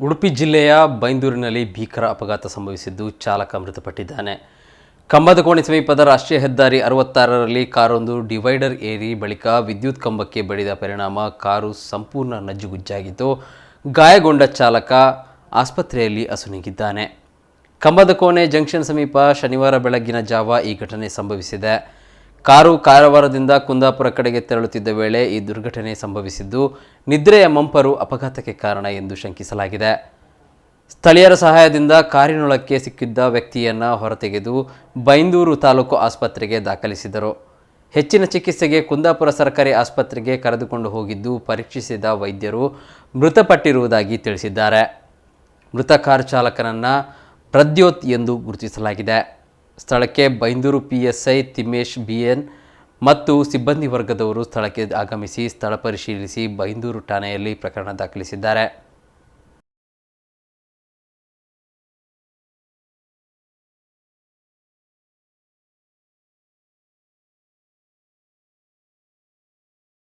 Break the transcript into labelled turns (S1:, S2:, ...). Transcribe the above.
S1: ಉಡುಪಿ ಜಿಲ್ಲೆಯ ಬೈಂದೂರಿನಲ್ಲಿ ಭೀಕರ ಅಪಘಾತ ಸಂಭವಿಸಿದ್ದು ಚಾಲಕ ಮೃತಪಟ್ಟಿದ್ದಾನೆ. ಕಂಬದಕೋಣೆ ಸಮೀಪದ ರಾಷ್ಟ್ರೀಯ ಹೆದ್ದಾರಿ ಅರವತ್ತಾರರಲ್ಲಿ ಕಾರೊಂದು ಡಿವೈಡರ್ ಏರಿ ಬಳಿಕ ವಿದ್ಯುತ್ ಕಂಬಕ್ಕೆ ಬಡಿದ ಪರಿಣಾಮ ಕಾರು ಸಂಪೂರ್ಣ ನಜ್ಜುಗುಜ್ಜಾಗಿದ್ದು, ಗಾಯಗೊಂಡ ಚಾಲಕ ಆಸ್ಪತ್ರೆಯಲ್ಲಿ ಅಸುನೀಗಿದ್ದಾನೆ ಕಂಬದಕೋಣೆ ಜಂಕ್ಷನ್ ಸಮೀಪ ಶನಿವಾರ ಬೆಳಗ್ಗಿನ ಜಾವ ಈ ಘಟನೆ ಸಂಭವಿಸಿದೆ. ಕಾರು ಕಾರವಾರದಿಂದ ಕುಂದಾಪುರ ಕಡೆಗೆ ತೆರಳುತ್ತಿದ್ದ ವೇಳೆ ಈ ದುರ್ಘಟನೆ ಸಂಭವಿಸಿದ್ದು ನಿದ್ರೆಯ ಮಂಪರು ಅಪಘಾತಕ್ಕೆ ಕಾರಣ ಎಂದು ಶಂಕಿಸಲಾಗಿದೆ. ಸ್ಥಳೀಯರ ಸಹಾಯದಿಂದ ಕಾರಿನೊಳಕ್ಕೆ ಸಿಕ್ಕಿದ್ದ ವ್ಯಕ್ತಿಯನ್ನು ಹೊರತೆಗೆದು ಬೈಂದೂರು ತಾಲೂಕು ಆಸ್ಪತ್ರೆಗೆ ದಾಖಲಿಸಿದರು. ಹೆಚ್ಚಿನ ಚಿಕಿತ್ಸೆಗೆ ಕುಂದಾಪುರ ಸರ್ಕಾರಿ ಆಸ್ಪತ್ರೆಗೆ ಕರೆದುಕೊಂಡು ಹೋಗಿದ್ದು ಪರೀಕ್ಷಿಸಿದ ವೈದ್ಯರು ಮೃತಪಟ್ಟಿರುವುದಾಗಿ ತಿಳಿಸಿದ್ದಾರೆ. ಮೃತ ಕಾರು ಚಾಲಕನನ್ನು ಪ್ರದ್ಯೋತ್ ಎಂದು ಗುರುತಿಸಲಾಗಿದೆ. ಸ್ಥಳಕ್ಕೆ ಬೈಂದೂರು ಪಿಎಸ್ಐ ತಿಮ್ಮೇಶ್ ಬಿಎನ್ ಮತ್ತು ಸಿಬ್ಬಂದಿ ವರ್ಗದವರು ಸ್ಥಳಕ್ಕೆ ಆಗಮಿಸಿ ಸ್ಥಳ ಪರಿಶೀಲಿಸಿ ಬೈಂದೂರು ಠಾಣೆಯಲ್ಲಿ ಪ್ರಕರಣ ದಾಖಲಿಸಿದ್ದಾರೆ.